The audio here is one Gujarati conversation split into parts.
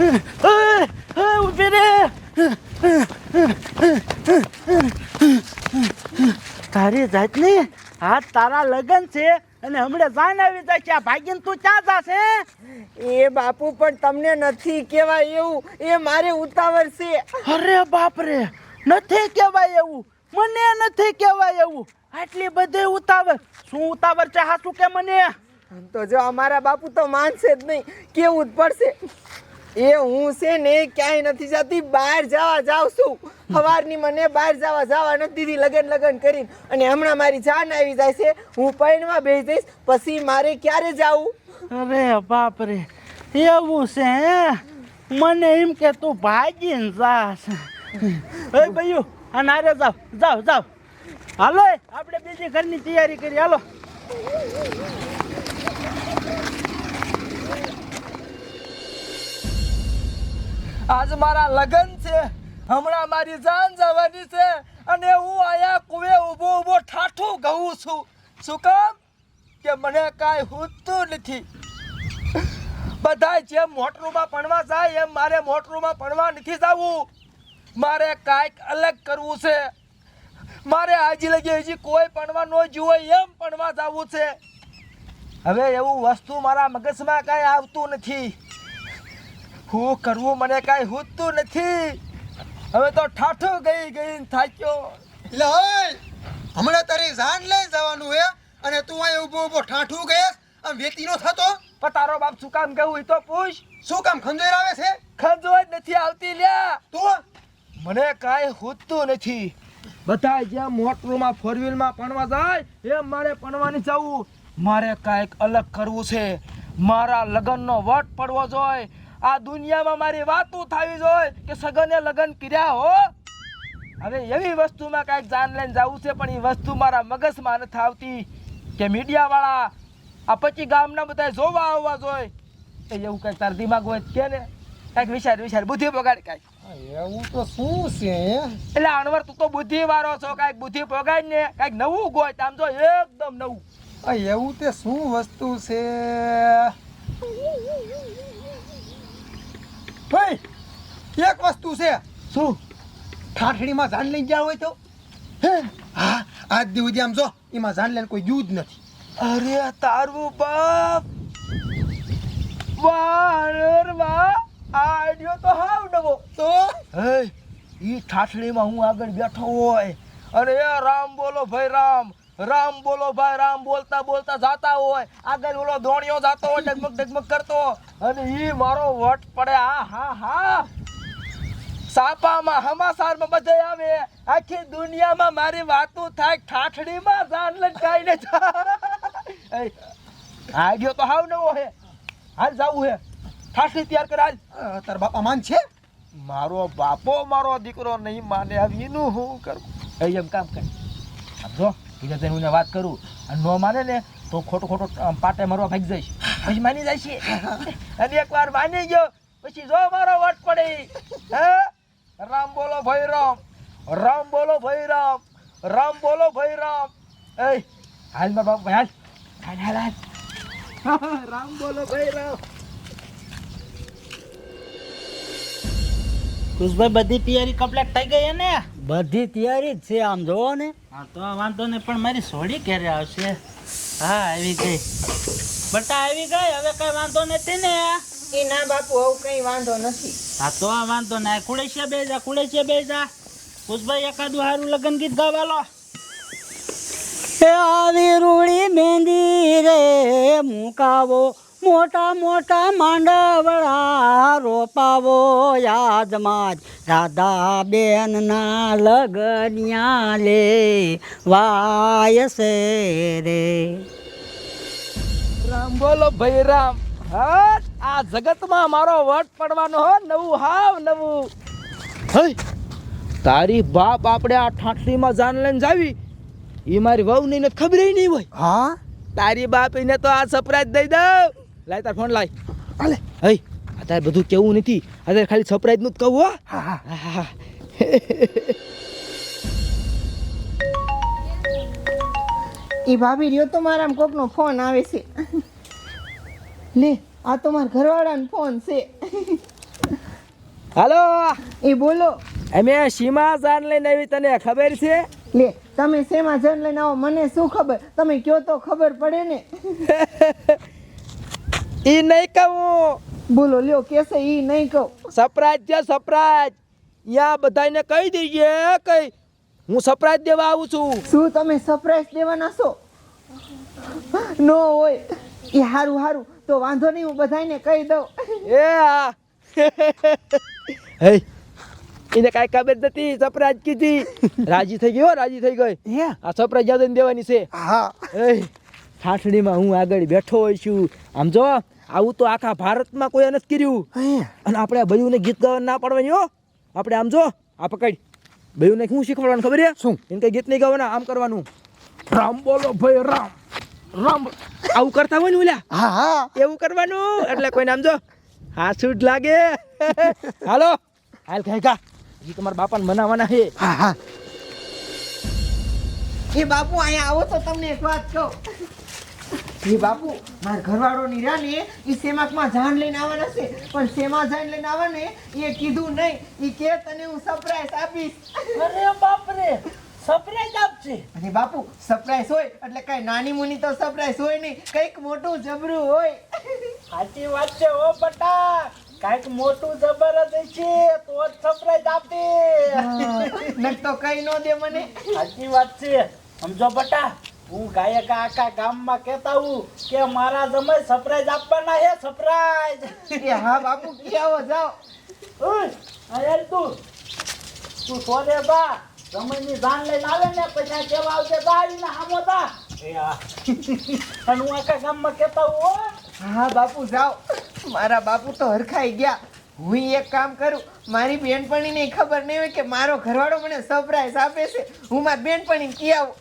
ઊભી રે તારી જાતની આ તારા લગન છે અને હમણાં જાન આવી આ ભાગીને તું ક્યાં જાશે? એ બાપુ પણ તમને નથી કહેવાય એવું. એ મારે ઉતાવળ છે. અરે બાપ રે નથી કહેવાય એવું. મને નથી કહેવાય એવું. આટલી બધી ઉતાવળ. શું ઉતાવળ છે હાસું કે મને? તો જો અમારા બાપુ તો માનશે જ નહીં. કેવું જ પડશે? એ હું છે ને ક્યાંય નથી જતી, બહાર જવા જાઉં છું. સવારની મને બહાર જવા જવા નથી દીધી, લગન લગન કરીને. અને હમણાં મારી જાન આવી જાય છે, હું પૈણમાં બેસી જઈશ, પછી મારે ક્યારે જાવું? અરે બાપ રે એવું છે મને એમ કે તું ભાગીને જાસ એ ભાઈઓ, આ નારે જાવ જાવ જાવ હાલો આપણે બીજી ઘરની તૈયારી કરી, હાલો. આજ મારા લગન છે. હમણાં મારી જાન જવાની છે અને હું આયા કુવે ઊભો ઊભો ઠાઠું ગઉં છું. શું કામ? કે મને કાંઈ હૂતું નથી. બધા જેમ મોટરૂમાં ભણવા જાય, એમ મારે મોટરૂમાં ભણવા નથી જવું. મારે કાંઈક અલગ કરવું છે. મારે હાજી લગી હજી કોઈ ભણવા ન જુએ, એમ ભણવા જવું છે. હવે એવું વસ્તુ મારા મગજમાં કાંઈ આવતું નથી. હું કરવું મને કાંઈ હૂતું નથી. હવે તો ઠાઠો ગઈ ગઈ થાક્યો. એટલે હોય હમણાં તારી જાન લઈ જવાનું હે અને તું અહીં ઊભો ઊભો ઠાઠું ગયેસ આમ વેતી નો થતો. પણ તારો બાપ શું કામ કહું એ તો પૂછ. શું કામ ખંજોર આવે છે? ખંજોર નથી આવતી લ્યા. તું? મને કાંઈ હૂતું નથી. બધા જેમ મોટરમાં ફોર વ્હીલમાં પણવા જાય એમ મારે પણવાની જવું. મારે કાંઈક અલગ કરવું છે. મારા લગ્નનો વટ પડવો જોઈએ આ દુનિયામાં મારી વાતું થવી જોઈએ કે સગને લગ્ન કર્યા હો. હવે એવી વસ્તુમાં કાંઈક જાન લઈને જવું છે પણ એ વસ્તુ મારા મગજમાં નથી આવતી કે મીડિયાવાળા આ પછી ગામના બધા જોવા આવવા જોઈએ. એ એવું કાંઈક તાર દિમાગ હોય કે ને. કાંઈક વિચાર વિચાર બુદ્ધિ બગાડ કાંઈક. એવું તો શું છે એટલે અણવર તું તો બુદ્ધિ વાળો છો કાંઈક બુદ્ધિ બગાડ ને કાંઈક નવું ગોય આમ તો એકદમ નવું. એવું તે શું વસ્તુ છે? એક વસ્તુ છે. શું? ઠાઠડીમાં જાન લઈ ગયા હોય તો? હે? હા આજ દિવસ આમ જો એમાં જાન લઈને કોઈ ગયું જ નથી. અરે તારું બાપ! વાહ વા આડ્યો તો હાવ ડબો તો? હે ઈ ઠાઠડીમાં હું આગળ બેઠો હોય. અરે એ રામ બોલો ભાઈ રામ. રામ બોલો ભાઈ રામ બોલતા બોલતા જાતા હોય. આગળ ઓલો ધોણિયો જાતો હોય ડગમગ ડગમગ કરતો. અને ઈ મારો વટ પડે. આ હા હા. સાપામાં હમાસારમાં બધે આવે. આખી દુનિયામાં મારી વાતો થાય ઠાઠડીમાં જાન લટકાઈને આ ગયો તો હાવ નવો હે. હાલ જાવું હે. ઠાઠડી તૈયાર કર હાલ. તાર બાપા માન છે? મારો બાપો મારો દીકરો નહીં માને હવે એનું હું કરું? એ એમ કામ કર. સમજો જો બીજા તને હું વાત કરું. અને ન માને ને તો ખોટો ખોટો પાટે મારવા ભાગી જઈશ પછી માની જાય છે. અને એકવાર માની ગયો પછી જો મારો વટ પડે. હે? રામ બોલો ભાઈ રામ રામ બોલો ભાઈ રામ રામ બોલો ભાઈ રામ એ હાલ મારા બાપ હાલ હાલ હાલ હાલ. રામ બોલો ભાઈ રામ કુશભાઈ બધી તૈયારી કમ્પ્લીટ થઈ ગઈ ને બધી તૈયારી જ છે આમ જોવો ને. હા તો વાંધો નહીં પણ મારી સોડી ક્યારે આવશે? હા આવી ગઈ. બટા આવી ગઈ હવે કઈ વાંધો નથી ને. એ ના બાપુ આવું કઈ વાંધો નથી. હા તો આ વાંધો ના. કુડેશિયા બે જા કુડેશિયા બે જા કુશભાઈ એકાદું સારું લગ્ન ગીત ગાવાલો એ આવી રૂડી મહેંદી રે મુકાવો. મોટા મોટા માંડવડા રોપાવો. યાદમાં જ રાધા બેન ના લગનિયા લે. વાય છે રે. રામ બોલો ભાઈ રામ. હા આ જગતમાં મારો વટ પડવાનો હો નવું હાવ નવું. હઈ! તારી બાપ આપણે આ ઠાઠલીમાં જાન લઈને જાવી. એ મારી વહુ ને ખબર નહીં હોય. હા? તારી બાપ એને તો આ સરપ્રાઈઝ દઈ દઉં. લાય તાર ફોન લાય. હાલે. હઈ અત્યારે બધું કેવું નથી. અત્યારે ખાલી સરપ્રાઈઝનું જ કહું હો. હા હા. હા, હા. એ ભાભી રહ્યો તો મારા કોકનો ફોન આવે છે. લે આ તો મારા ઘરવાળાનો ફોન છે. હાલો. એ બોલો. અમે સીમા જાન લઈને આવી તને ખબર છે? લે તમે શેમાં જાન લઈને આવો મને શું ખબર? તમે કયો તો ખબર પડે ને. ઈ નહીં કહું. બોલો લ્યો કેસે ઈ નહીં કહો. સરપ્રાઈઝ છે સરપ્રાઈઝ યા બધાને કહી દઈએ કઈ. હું સરપ્રાઈઝ દેવા આવું છું. શું તમે સરપ્રાઈઝ દેવાના છો? નો હોય. એ હારું હારું. તો વાંધો નહીં હું બધાને કહી દઉં. એ આ. હે. એને કાંઈ ખબર નથી સરપ્રાઈઝ કીધી. રાજી થઈ ગયો રાજી થઈ ગઈ. હે? આ સરપ્રાઈઝ યાદ દેવાની છે. હા. એ ઠાઠડીમાં હું આગળ બેઠો હોય છું. આમ જો આવું તો આખા ભારતમાં કોઈ નથી કર્યું. અને આપણે બયુને ગીત ગાવા ના પાડવાની હો. આપણે આમ જો આ પકડ. બયુને શું શીખવાડવાનું ખબર છે? શું? એને કઈ ગીત નહીં ગાવાના આમ કરવાનું. રામ બોલો ભાઈ રામ. રામ. આવું કરતા હોય ને ઓલા? હા હા. એવું કરવાનું? એટલે કોઈ નામ જો હા છૂટ લાગે. હાલો. હાલ કહે કા જી તમારા બાપાને મનાવાના છે. હા હા. એ બાપુ અહીંયા આવો તો તમને એક વાત કહું. એ બાપુ મારા ઘરવાળો ની રાની એ સેમાકમાં જાન લઈને આવવાના છે. પણ સેમા જાન લઈને આવવાને એ કીધું નહીં. એ કે તને હું સરપ્રાઈઝ આપીશ. અરે બાપ રે સરપ્રાઈઝ આપશે અરે બાપુ સરપ્રાઈઝ હોય એટલે કઈ નાની મુની તો સરપ્રાઈઝ હોય નહીં. કંઈક મોટું જબરું હોય. સાચી વાત છે ઓ બટા. કંઈક મોટું જબરદસ્ત છે તો જ સરપ્રાઈઝ આપે. નક તો કઈ નો દે મને. સાચી વાત છે. સમજો બટા. હું ગાયક આખા ગામમાં કહેતા હું કે મારા જમાઈ સરપ્રાઈઝ આપવાના હે સરપ્રાઈઝ હા બાપુ કે આવો જાઓ? અરે તું. તું સોરે બા. જમાઈની જાન લઈને આવે ને પછી કેવા આવશે દાડીને હામો તા. એ અને હું આખા ગામમાં કહેતા હું. હો બાપુ જાઓ. મારા બાપુ તો હરખાઈ ગયા. હું એક કામ કરું. મારી બેનપણીને ખબર નહીં હોય કે મારો ઘરવાળો મને સરપ્રાઈઝ આપે છે. હું મારી બેનપણી કી આવું.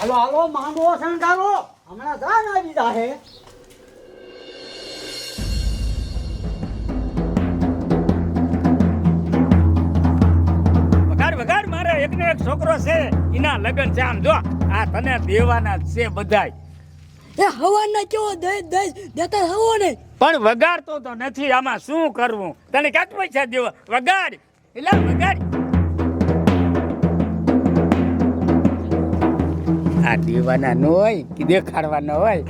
હાલો હાલો માંડવો શણગારો હમણાં જાન આવી જાહે. વગાડ વગાડ મારે એકને એક છોકરો છે એના લગન છે. આમ જો આ તને દેવાના છે બધાય. એ હવાના કેવો દે દે દેતા હવો ને. પણ વગાડતો તો નથી આમાં શું કરવું? તને ક્યાંક પૈસા દેવા? વગાડ એટલે વગાડ આ દેવાના ન હોય કે દેખાડવાના હોય.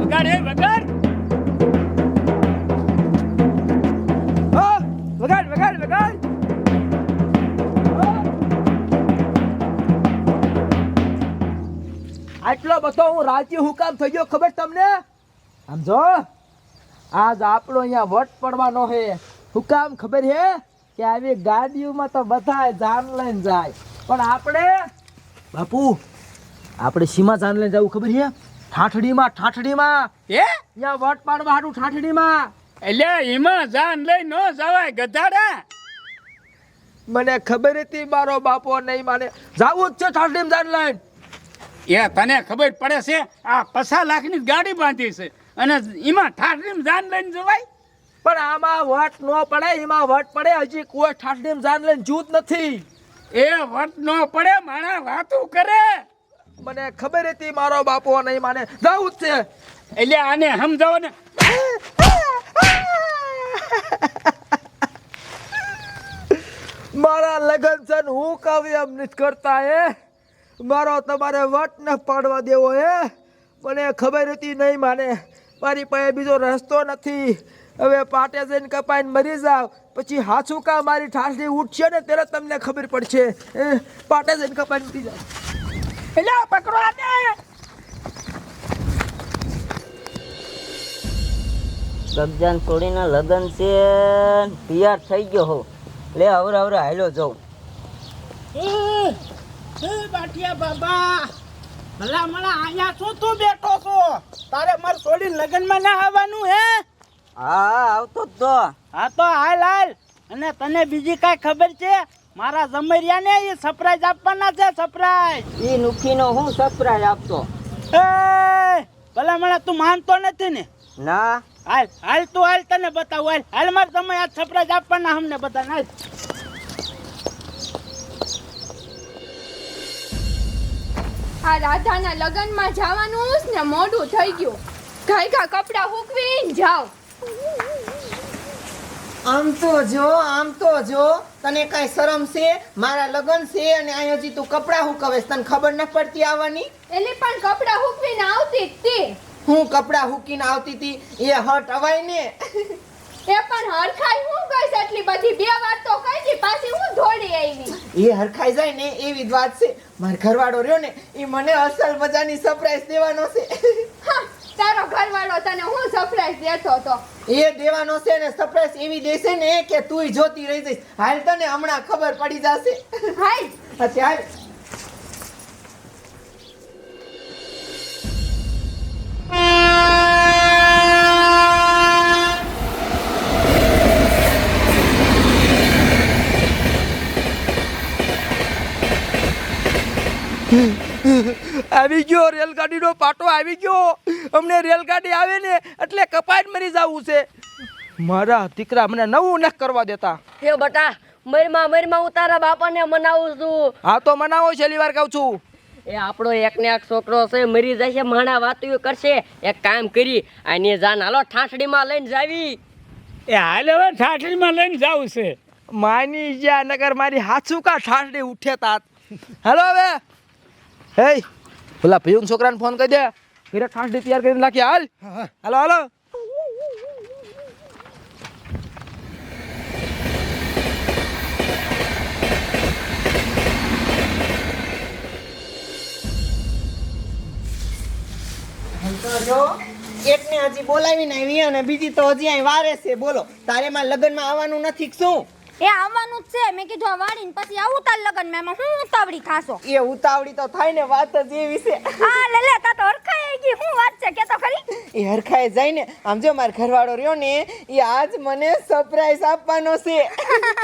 વગાડ એ વગાડ આટલો બધો હું રાજી હુકામ થયો થઈ ગયો ખબર તમને? સમજો આજ આપણો અહીંયા વટ પડવાનો હે. હુકામ ખબર હે કે આવી ગાડીઓમાં તો બધા જાન લઈને જાય. પણ આપણે બાપુ આપણે સીમા જાન લઈને જવું ખબર છે ઠાઠડીમાં ઠાઠડીમાં. એ અહીંયા વટ પાડવા હાટું ઠાઠડીમાં. એટલે એમાં જાન લઈ ન જવાય ગધાડા. મને ખબર હતી મારો બાપો નહીં માને. જાવું જ છે ઠાસડીમ જાન લાઈન. એ તને ખબર પડે છે આ પચાસ લાખની ગાડી બાંધી છે. અને એમાં ઠાસડીમ જાન લઈને જવાય? પણ આમાં વટ ન પડે એમાં વટ પડે હજી કોઈ ઠાસડીમ જાન લઈને જૂત નથી. એ વટ ન પડે માણા વાતું કરે. મને ખબર હતી મારો બાપો નહીં માને. જાવું જ છે. એટલે આને સમજાવો ને. મારા લગન છે ને હું કહું એમ નથી કરતા એ મારો તમારે વટ ન પાડવા દેવો એ મને ખબર હતી નહીં માને. મારી પાસે બીજો રસ્તો નથી. હવે પાટે જઈને કપાઈને મરી જાવ. પછી હાથું કા મારી ઠાસડી ઉઠશે ને ત્યારે તમને ખબર પડશે. પાટે જઈને કપાઈને મરી જાવ. એટલે પકડો આને. ગગજાન છોડીના લગ્ન છે તૈયાર થઈ ગયો હો. લે હવરે હવરે હાલો જાઉં. એ બાટિયા બાબા ભલા મને અહીંયા શું તું બેઠો છો? તારે માર છોડી લગ્નમાં ના આવવાનું હે? હા આવતો જ તો. હા તો હાલ હાલ. અને તને બીજી કાંઈ ખબર છે? મારા જમરિયા ને એ સરપ્રાઈઝ આપવાના છે સરપ્રાઈઝ એ નુખીનો હું સરપ્રાઈઝ આપતો. એ ભલા મને તું માનતો નથી ને? ના. હાલ હાલ તું હાલ તને બતાવું હાલ હાલ માર તમે આ સરપ્રાઈઝ આપવાના અમને બધા હાલ. આ રાધાના લગ્નમાં જવાનું ને મોડું થઈ ગયું. ઘાયકા કપડાં હૂકવીને જાઓ. આમ તો જો આમ તો જો તને કઈ શરમ છે? મારા લગ્ન છે અને અહીંયા હજી તું કપડાં હુકવેશ. તને ખબર ન પડતી આવવાની? એટલે પણ કપડાં હૂકવીને આવતી જ તી. હું કપડાં હુકીને આવતી હતી એ હટ અવાય ને. એ પણ હરખાઈ હું ગઈશ એટલી બધી? બે વાર તો કહી દી પાછી હું ધોડી આવી એ હરખાઈ જાય ને એવી જ વાત છે. માર ઘરવાળો રહ્યો ને એ મને અસલ મજાની સરપ્રાઈઝ દેવાનો છે. હા, તારો ઘરવાળો તને હું સરપ્રાઈઝ દેતો તો? એ દેવાનો છે ને સરપ્રાઈઝ એવી દેશે ને કે તુંય જોતી રહી જઈશ. હાલ તને હમણાં ખબર પડી જશે. હાય અચ્છા હાલ આવી ગયો રેલગાડીનો પાટો આવી ગયો. અમને રેલગાડી આવે ને એટલે કપાટ મરી જવું છે. મારા દીકરા મને નવું નખ કરવા દેતા. હે બટા મરમાં મરમાં હું તારા બાપાને મનાવું છું. હા તો મનાવો છેલ્લી વાર કહું છું. એ આપણો એક ને એક છોકરો છે મરી જશે માણા વાતું કરશે. એક કામ કરી આની જાન હાલો ઠાઠડીમાં લઈને જાવી. એ હાલ હવે ઠાઠડીમાં લઈને જાવું છે. માની જ્યાં નગર મારી હાથું કા ઠાઠડી ઉઠે તાત? હાલો હવે. હે ઓલા ભયું છોકરાને ફોન કરી દે. ઘરે ઠાઠડી તૈયાર કરીને નાખી. હાલ. હાલો હાલો. જો, એકને હજી બોલાવીને આવી અને બીજી તો હજી અહીં વારે છે. બોલો, તારે માં લગ્નમાં આવવાનું નથી શું? એ આવવાનું જ છે. મેં કીધું વાળીને પછી આવું તાર લગન મેં હું ઉતાવળી ખાશો? એ ઉતાવળી તો થાય ને વાત જ એવી છે. હા લે લે તા તો હરખાઈ ગઈ. હું વાત છે? કે તો ખરી? એ હરખાઈ જાય ને આમ જો માર ઘરવાળો રહ્યો ને એ આજ મને સરપ્રાઈઝ આપવાનો છે.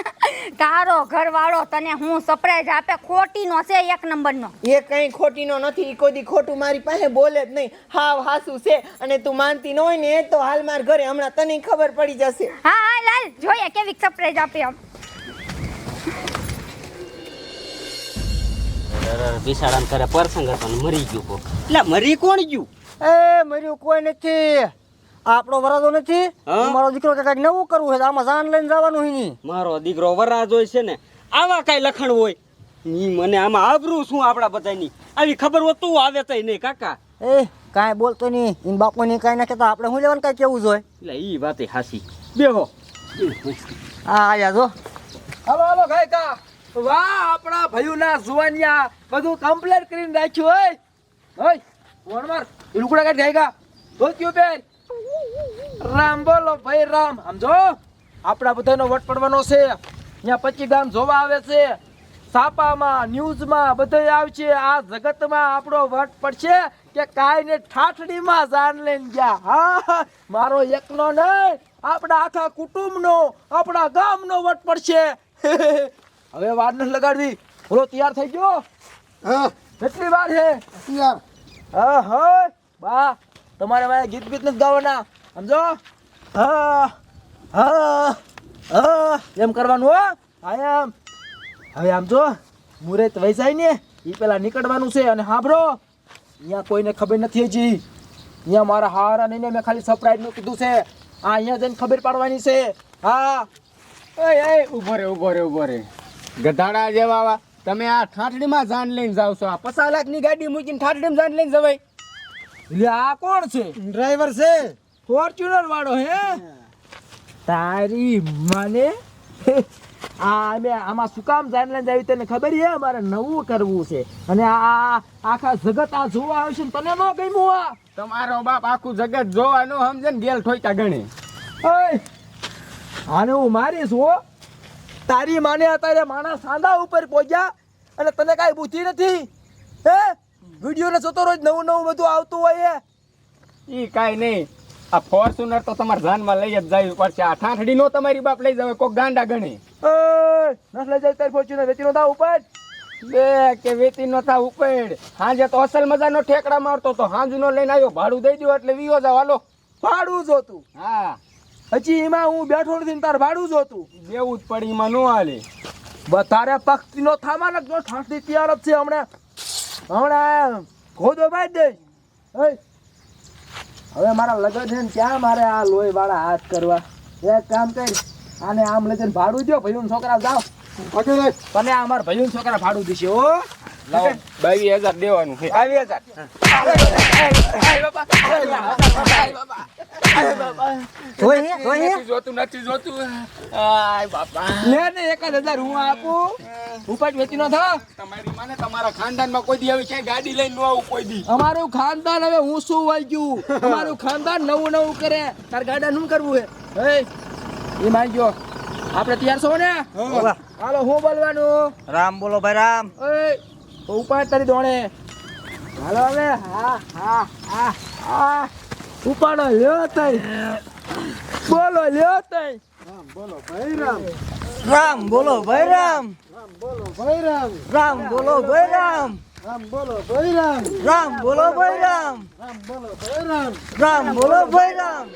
તારો ઘરવાળો તને હું સરપ્રાઈઝ આપે? ખોટીનો છે એક નંબરનો. એ કઈ ખોટીનો નથી ઈ કોઈ દી ખોટું મારી પાસે બોલે જ નહીં. હાવ હાસું છે. અને તું માનતી ન હોય ને તો હાલ માર ઘરે હમણાં તને ખબર પડી જશે. હા હા લાલ જોઈએ કેવી સરપ્રાઈઝ આપે આમ. બિસાડાને કરે પરસંગ હતો ને મરી ગયું કોક. એટલે મરી કોણ ગયું? એ મર્યું કોઈ નથી. આપણો વરાજો નથી. મારો દીકરો કે કંઈક નવું કરવું હોય આમાં જાન લઈને જવાનું હોય નહીં મારો દીકરો વરાજ હોય છે ને આવા કાંઈ લખણ હોયની મને આમાં આબરું શું આપણા બધાની આવી ખબર હોતું આવે તઈ નહીં કાકા. એ કાંઈ બોલતો નહીં. એમ બાપુ નહીં કાંઈ ના કહેતા. આપણે હું લેવાનું કાંઈ કેવું જોઈએ? એટલે એ વાતે હાસી. બેહો. આ આયા જો. હાલો હાલો ગાય કા વાહ, આપણા ભયુના જુવાનિયા. બધું કમ્પ્લેટ કરીને રાખ્યું હોય હોય વણ માર. એ લુકડા કાઢ ગાય કા ધોત્યું બેન? રામ બોલો ભાઈ રામ. સમજો આપણા બધાનો વટ પડવાનો છે. અહીંયા પચી ગામ જોવા આવે છે. છાપામાં ન્યૂઝમાં બધે આવશે. આ જગતમાં આપણો વટ પડશે કે કાંઈ ઠાઠડીમાં જાન લઈને ગયા. હા. મારો એકનો નહીં, આપણા આખા કુટુંબનો, આપણા ગામનો વટ પડશે. હવે વાર નથી લગાડવી. બોલો તૈયાર થઈ ગયો? હા. કેટલી વાર છે? તૈયાર. હા હા. બા તમારે મારે ગીત બીત નથી ગાવાના. સમજો? હા હા હા. એમ કરવાનું હો. હા એમ. હવે આમ જો મુહૂર્ત વહી જાય ને એ પેલા નીકળવાનું છે અને સાંભળો અહીંયા કોઈને ખબર નથી હજી. અહીંયા મારા હારા નહીં મેં ખાલી સરપ્રાઈઝનું કીધું છે. આ અહીંયા જઈને ખબર પાડવાની છે. હા. એ ઊભો રે ઊભો રે ઊભો રે. ગધાડા જેવા. તમે આ ઠાઠડીમાં જાન લઈને જાવ છો. આ પચાસ લાખની ગાડી મૂકીને ઠાઠડીમાં જાન લઈને જવાય. એટલે આ કોણ છે? ડ્રાઈવર છે. ફોર્ચ્યુનર વાળો હે? તારી મને? આ અમે આમાં શું કામ જાન લઈને જાવી તને ખબર છે? અમારે નવું કરવું છે. અને આ આખા જગત આ જોવા આવશે ને તને ન ગમ્યું આ? તમારો બાપ આખું જગત જોવાનું સમજે ને ગેલ ઠોકા ગણે. આને હું મારીશ હો. તારી માને અત્યારે માણા સાંધા ઉપર પહોંચ્યા અને તને કાંઈ બુદ્ધિ નથી? હે? વીડિયો ને જોતો રોજ નવું નવું બધું આવતું હોય એ. કાંઈ નહીં. આ ફોર્ચ્યુનર તો તમારે ધ્યાનમાં લઈ જ જવી પડશે આ ઠાંઠડી નો તમારી બાપ લઈ જાવ કોક ગાંડા ગણી. નસ લઈ જાય તારી ફોર્ચ્યુનર વેચી નતા ઉપર? બે કે વેતી નતા ઉપર. હાજે તો અસલ મજાનો ઠેકડા મારતો તો હાંજનો લઈને આવ્યો ભાડું દઈ દો એટલે વિયો જાવ. હાલો. ભાડું જોતું. હા. હજી એમાં હું બેઠો નથી ને તાર ભાડું જોતું. જેવું જ પડી એમાં નો હાલે. તારે પક્ષીનો થામા લગજો ઠાંસી તૈયાર જ છે હમણાં. હમણાં ખોદો ભાઈ દે. હે. હવે મારા લગ્ન છે ને ક્યાં મારે આ લોહી વાળા હાથ કરવા? એક કામ કરી આને આમ લઈ જઈને ભાડું દો ભાઈઓના છોકરા જાઓ તને આ મારા ભાઈઓના છોકરા ભાડું દેશે હો. લાવો. બાવીસ હજાર દેવાનું બાવીસ હજાર. નથી જોતું નથી જોતું. આય બાપા. લે ને એક જ હજાર હું આપું. ઉપાડ વેચી ન થા. તમારી માને તમારા ખાનદાનમાં કોઈ દી આવી ક્યાંય ગાડી લઈને ન આવું કોઈ દી. અમારું ખાનદાન હવે હું શું વાઈ ગયું? અમારું ખાનદાન નવું નવું કરે. તાર ગાડા શું કરવું હે? હે? એ ગયો આપણે તૈયાર છો ને? હાલો હું બોલવાનું? રામ બોલો ભાઈ રામ. તો ઉપાડ તારી દોણે. હાલો હવે. હા હા હા હા. ઉપાડો લ્યો તઈ. બોલો લ્યો તઈ. રામ બોલો ભાઈ રામ રામ બોલો ભાઈ રામ રામ બોલો ભાઈ રામ રામ બોલો ભાઈ રામ રામ બોલો ભાઈ રામ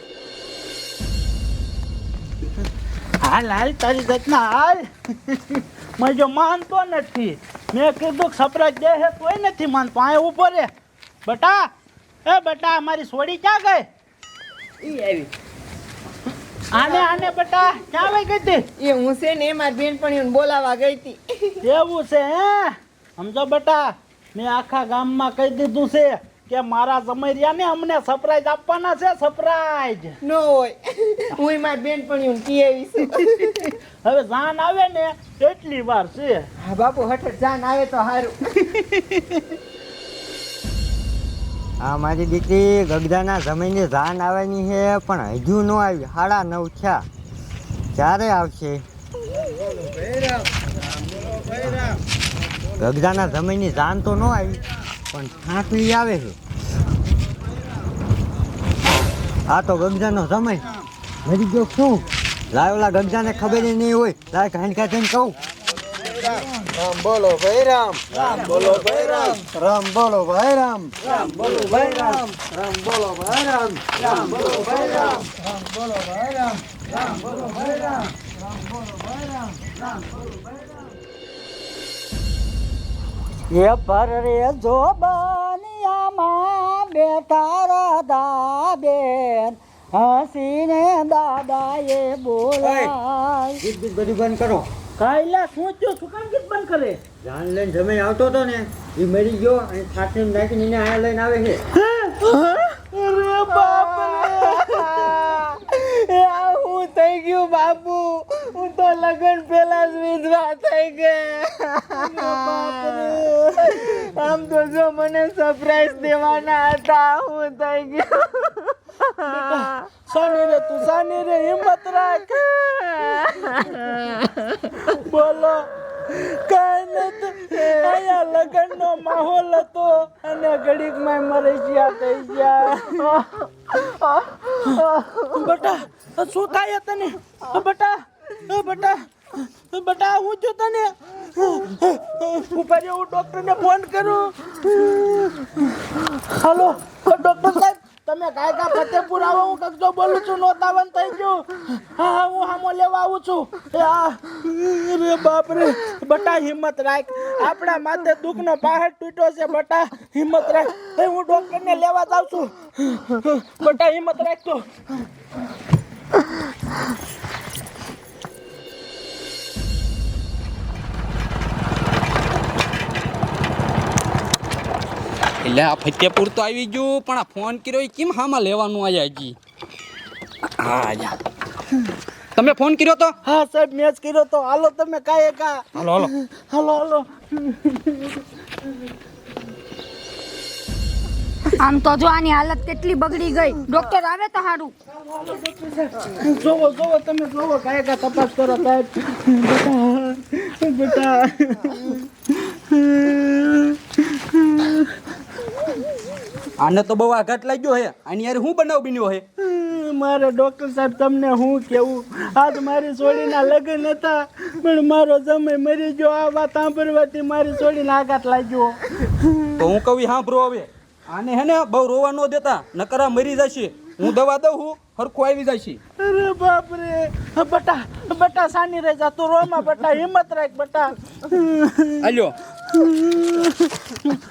હાલ હાલ તારી ઘટના હાલ. મેં જો માનતો નથી. મેં કીધું સપરાજ દે હે તોય નથી માનતો. આ ઊભો રે. બટા એ બટા મારી સોડી ક્યાં ગઈ? ઈ આવી. આને આને બટા ક્યાં વઈ ગઈ તી એ હું છે ને મારી બેનપણીઓને બોલાવા ગઈ હતી. એવું છે હે? સમજો બેટા મેં આખા ગામમાં કહી દીધું છે કે મારા જમૈરિયાને અમને સરપ્રાઈઝ આપવાના છે સરપ્રાઈઝ નો હોય. હું મારી બેનપણીઓને કહી આવી છું. હવે જાન આવે ને એટલી વાર છે. હા બાપુ હઠ જાન આવે તો સારું આ મારી દીકરી ગગડાના જમીનની જાન આવવાની છે, પણ હજુ ન આવી. સાડા નવ થયા. ક્યારે આવશે? ગગડાના જમીનની જાન તો ન આવી, પણ ઠાંઠવી આવે છે. આ તો ગગજાનો સમય. મરી ગયો શું લાવેલા ગગજાને ખબર નહીં હોય. લાય કાંઈ કાંઈ કહું. રામ બોલો ભાઈ રામ રામ બોલો ભાઈ રામ રામ બોલો ભાઈ રામ રામ બોલો ભાઈ રામ રામ બોલો ભાઈ રામ રામ બોલો ભાઈ રામ રામ બોલો ભાઈ રામ રામ બોલો ભાઈ રામ રામ બોલો ભાઈ રામ રામ બોલો ભાઈ રામ એ પર રે જોબાનિયામાં બેઠા રાધા બેન હસીને દાદાએ બોલાય બધું બંધ કરો કાયલા શું થયું શું કામ ગીત બંધ કરે. જાન લઈને જમીન આવતો હતો ને એ મરી ગયો અને સાથે નાખીને એને આયા લઈને આવે છે અરે બાપ એ હું થઈ ગયું બાપુ. હું તો લગ્ન પહેલા જ વિધવા થઈ ગયા આમ તો જો મને સરપ્રાઈઝ દેવાના હતા. હું થઈ ગયો. સાની રે તું સાની રે હિંમત રાખ. બોલો. કઈ નથી અહીંયા લગ્ન નો માહોલ હતો અને ઘડીકમાં મરી ગયા. થઈ ગયા બટા શું થાય તને? બટા બટા બટા, હું જો તને? ઉપર હું ડોક્ટર ને ફોન કરું. હાલો ડોક્ટર સાહેબ તમે કાંઈ કા ફતેપુર આવો, હું કગજો બોલું છું નોતાવન થઈ ગયું. હા હા હું હામો લેવા આવું છું. રે બાપ રે બટા હિંમત રાખ. આપણા માથે દુઃખનો પહાડ તૂટ્યો છે, બટા હિંમત રાખ. હું ડોક્ટરને લેવા જાઉં છું. બટા હિંમત રાખજો એટલે આ ફતેપુર તો આવી ગયું પણ આ ફોન કર્યો એ કેમ હામાં લેવાનું આયા હજી? હા જા તમે ફોન કર્યો તો? હા સાહેબ મેચ કર્યો તો. હાલો તમે કાંઈ કા હાલો હાલો. હાલો હાલો. આમ તો જો આની હાલત કેટલી બગડી ગઈ. ડોક્ટર આવે તો સારું જોવો જોવો તમે જોવો કાંઈ કા તપાસ કરો સાહેબ. બેટા. આને તો બહુ આઘાત લાગ્યો હે. આની યાર હું બનાવ બન્યો હે? મારે ડોક્ટર સાહેબ તમને હું કેવું? આજ મારી છોડીના લગ્ન હતા પણ મારો સમય મરી ગયો. આ વાત સાંભળવાથી મારી છોડીને આઘાત લાગ્યો. તો હું કહું સાંભળો હવે. આને હે ને બહુ રોવા ન દેતા નકરા મરી જશે. હું દવા દઉં હું હરખું આવી જશે. અરે બાપ રે બટા બટા સાની રહી જા તું રોમાં બટા હિંમત રાખ બટા. આલ્યો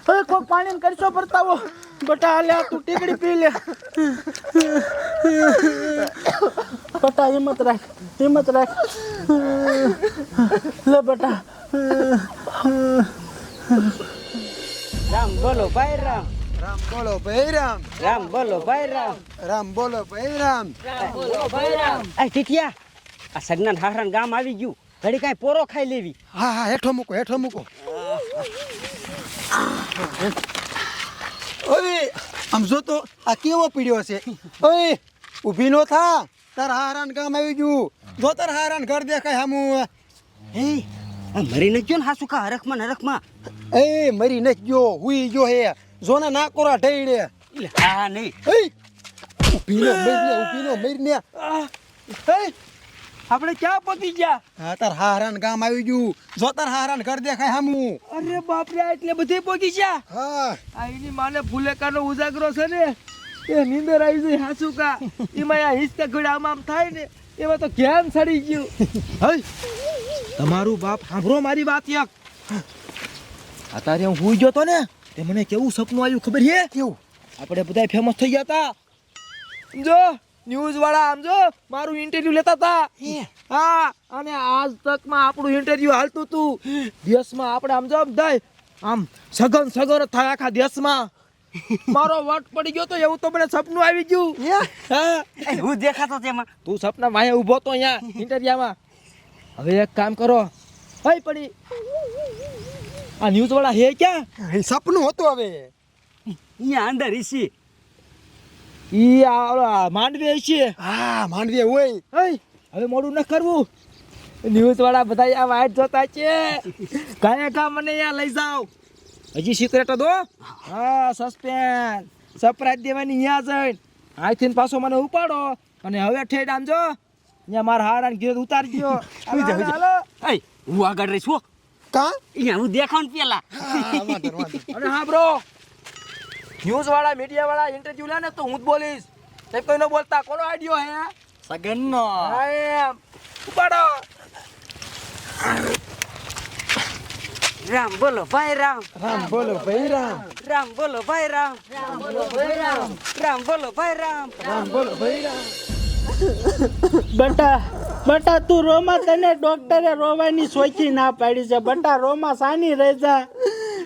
હવે કોઈ પાણી કરશો પરતાવો. બટા લે તું ટીકડી પી લે. બટા હિંમત રાખ હિંમત રાખ. લે બટા. રામ બોલો ભાઈ રામ. રામ બોલો ભાઈ રામ. રામ બોલો ભાઈ રામ. રામ બોલો ભાઈ રામ. આ ટીટિયા આ સગનાન હાહરાન ગામ આવી ગયું. ઘડી કાંઈ પોરો ખાઈ લેવી. હા હા હેઠો મૂકો હેઠો મૂકો. ઓય આમ જો તો આ કેવો પીડ્યો છે? ઓય ઊભી નો થા. તાર હારાન ગામ આવી ગયું. જો તાર હારાન ઘર દેખાય હામું. હે આ મરી ન ગયો ને હાસુ કા હરખમાં નરખમાં એ મરી ન ગયો હુઈ ગયો હે. જોને ના કોરા ઢેડે હા નહીં એ ઊભી નો મરી ને ઊભી નો મરી ને આપણે ક્યાં પતી ગયા? હા તાર હારાન ગામ આવી ગયું. જો તાર હારાન ઘર દેખાય હામું. અરે બાપરે આ એટલે બધે પોગી ગયા? હા. આ એની માને ફુલેકાનો ઉજાગરો છે ને એ નીંદર આવી જાય હાસુકા એમાં આ હિંચકા ઘડા આમ આમ થાય ને એમાં તો જ્ઞાન સડી ગયું. હઈ. તમારું બાપ સાંભળો મારી વાત યક અત્યારે હું હુઈ ગયો તો ને તે મને કેવું સપનું આવ્યું ખબર છે કેવું? આપણે બધા ફેમસ થઈ ગયા હતા જો ન્યૂઝ વાળા આમ જો મારું ઇન્ટરવ્યુ લેતા હતા. હા? અને આજ તકમાં આપણું ઇન્ટરવ્યુ હાલતું હતું દેશમાં આપણે આમ જો બધાય આમ સઘન સગન થાય આખા દેશમાં. મારો વટ પડી ગયો તો એવું તો મને સપનું આવી ગયું. હા? હું. દેખાતો તેમાં તું સપના માયા ઊભો તો અહીંયા ઇન્ટરવ્યુમાં હવે એક કામ કરો. હઈ પડી. આ ન્યૂઝ વાળા હે ક્યાં? સપનું હતું હવે. અહીંયા અંદર ઈસી ઈ આ ઓલા છે. હા માંડવી હોય. હઈ હવે મોડું ન કરવું. ન્યૂઝ વાળા બધા આ વાઈટ જોતા છે. કયા કા મને અહીંયા લઈ જાઓ. હજી સિક્રેટ દો હા સસ્પેન્સ સરપ્રાઈઝ દેવાની અહીંયા જઈને અહીંથી પાછો મને ઉપાડો. અને હવે ઠેડ આમ જો. અહીંયા મારા હારા ઘેર ઉતારજો. હાલો, હાલો, હાલો. હું આગળ રહીશ કા? અહીંયા હું દેખાવ ને પેલા. હા બ્રો ન્યૂઝ વાળા મીડિયા વાળા ઇન્ટરવ્યુ લે ને તો હું જ બોલીશ. તે કોઈ ન બોલતા. કોનો આઈડિયો હે? સગન નો ઉપાડો. રામ બોલો ભાઈ રામ. રામ બોલો ભાઈ રામ. રામ બોલો ભાઈ રામ. રામ બોલો ભાઈ રામ. રામ બોલો ભાઈ રામ. રામ બોલો ભાઈ રામ. બટા બટા તું રોમાં તને ડોક્ટરે રોવાની સોચી ના પાડી છે. બટા રોમાં સાની રહી જા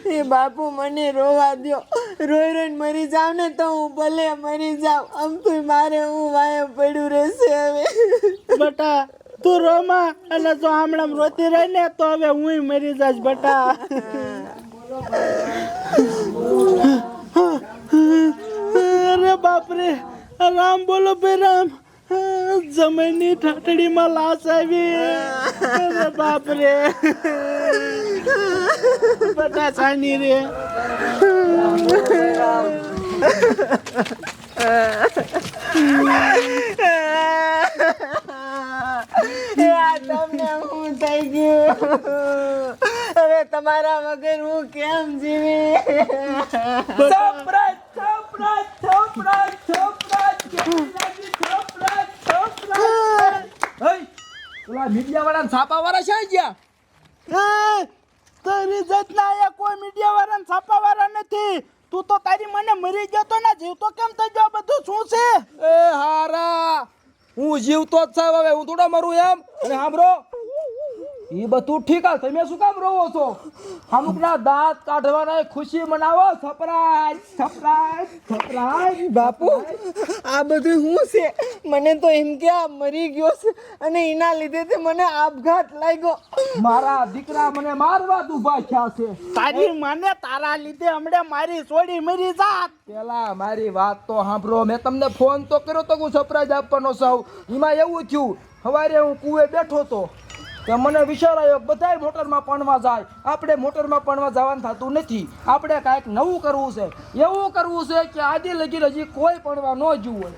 એ બાપુ મને રોવા દ્યો. રોઈ રોઈને મરી જાવ ને તો હું ભલે મરી જાવ. આમ તો મારે હું વાયા પડ્યું રહેશે હવે. બટા, તું રોમાં અને જો હમણાં રોતી રહે ને તો હવે હું મરી જાશ બટા. અરે બાપરે રામ બોલો ભાઈ રામ. જમીનની ઠાઠડીમાં લાશ આવી. બાપ રે બધા સાની રે. તમને હું થઈ ગયું? હવે તમારા વગર હું કેમ જીવી? સપ્રાઈઝ સપ્રાઈઝ સપ્રાઈઝ કેવી લાગી સપ્રાઈઝ સપ્રાઈઝ હઈ ઓલા મીડિયા વાળા છાપા વાળા છે ગયા એ, તારી જાતના અહીંયા કોઈ મીડિયા વાળા છાપા વાળા નથી. તું તો તારી મને મરી ગયો તો ને જીવ તો કેમ થઈ ગયો? બધું શું છે? એ હારા. હું જીવતો જ છું હવે. હું થોડો મરું એમ? અને સાંભળો. એ બધું ઠીક આ તમે શું કામ રોવો છો? અમુકના દાંત કાઢવાના ખુશી મનાવો સપરાજ સરપ્રાઈઝ સરપ્રાઈઝ બાપુ આ બધું હું છે? મને તો એમ કે આ મરી ગયો છે અને એના લીધે તે મને આપઘાત લાગ્યો. મારા દીકરા મને મારવા ઊભા થયા છે. તારી માને તારા લીધે હમણે મારી છોડી મરી જાત. પેલા મારી વાત તો સાંભળો. મેં તમને ફોન તો કર્યો તો હું સરપ્રાઈઝ આપવાનો છું. એમાં એવું થયું સવારે હું કુએ બેઠો તો કે મને વિચાર આવ્યો, બધાય મોટરમાં પણવા જાય. આપણે મોટરમાં પણવા જવાનું થતું નથી. આપણે કાંઈક નવું કરવું છે. એવું કરવું છે કે આજે લગી હજી કોઈ પણવા ન જવું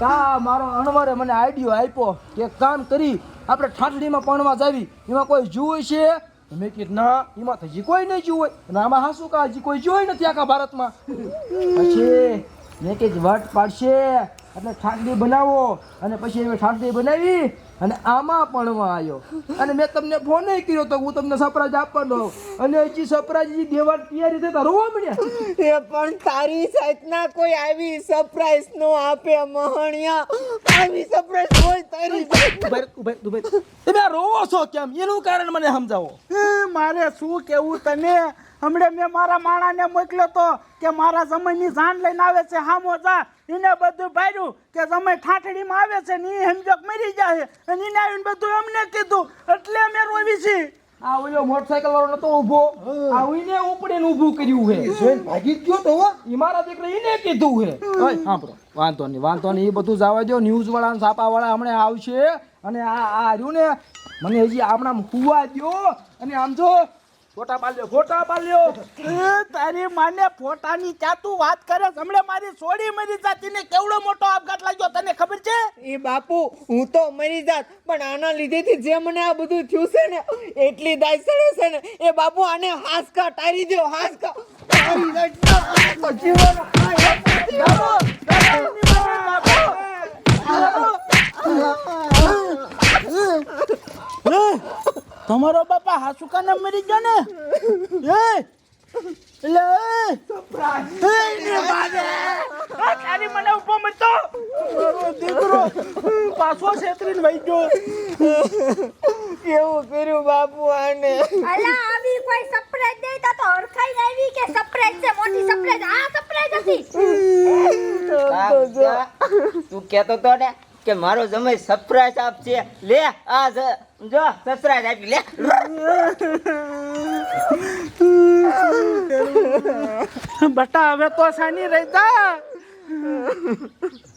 તા મારો અણવરે મને આઈડિયો આપ્યો કે કામ કરી, આપણે ઠાંઠડીમાં પણવા જાવી. એમાં કોઈ જુએ છે? મેં કીધું, ના, એમાં તો હજી કોઈ નહીં જુએ અને આમાં હાસું કા હજી કોઈ જોઈ નથી આખા ભારતમાં. પછી મેં કીધું, વટ પાડશે. એટલે ઠાંઠડી બનાવો. અને પછી એવી ઠાંઠડી બનાવી અને આમાં પણ આવ્યો. અને મેં તમને ફોન નહીં કર્યો તો હું તમને સરપ્રાઈઝ આપવાનો અને હજી સરપ્રાઈઝ દેવા તૈયારી થતા રોવા મળ્યા? એ પણ તારી સાઈડના કોઈ આવી સરપ્રાઈઝ નો આપે મહણિયા. આવી સરપ્રાઈઝ હોય તારી દુબઈ દુબઈ તમે રોવો છો કેમ? એનું કારણ મને સમજાવો. મારે શું કેવું તને? હમણે મેં મારા માણાને મોકલ્યો તો કે મારા સમયની જાન લઈને આવે છે હામો જા. એને બધું ભાર્યું કે સમય ઠાઠડીમાં આવે છે ને એ સમજક મરી જાય. અને એને આવીને બધું અમને કીધું. એટલે અમે રોવી છીએ આ ઓલો મોટરસાયકલ વાળો નતો ઊભો. આ ઉઈને ઉપડીને ઊભું કર્યું છે. જોઈને ભાગી ગયો તો ઈ મારા દીકરા ઈને કીધું છે. ઓય સાંભળો. વાંધો નહીં વાંધો નહીં એ બધું જવા દો ન્યૂઝ વાળા સાપા વાળા હમણાં આવશે. અને આ આ રહ્યું ને મને હજી હમણાં હુવા દો અને આમ જો ફોટા પાડ્યો ફોટા પાડ્યો. તારી માને ફોટાની ક્યાં તું વાત કરે? હમણે મારી સોડી મરી જાતી ને કેવડો મોટો આપઘાત લાગ્યો તને ખબર છે? એ બાપુ હું તો મરી જાત પણ આના લીધેથી જે મને આ બધું થયું છે ને એટલી દાય સડે છે ને એ બાપુ આને હાસકા ટારી દો હાસકા. જીવન તમારો બાપા હાસુ કાના મરી ગયો ને? એ લે એ, એ, બાજે. આ તારી મને ઊભો મતો દીકરો પાછો છેતરીને વહી ગયો. કેવું કર્યું બાપુ આને? અલા આવી કોઈ સરપ્રાઈઝ દે તો તો હરખાઈ આવી કે સરપ્રાઈઝ છે? મોટી સરપ્રાઈઝ આ સરપ્રાઈઝ હતી. તું કહેતો તો ને કે મારો જમાઈ સરપ્રાઈઝ આપશે લે આ જ- જો સરપ્રાઈઝ આપી લે. બટા હવે તો સાની રહેતા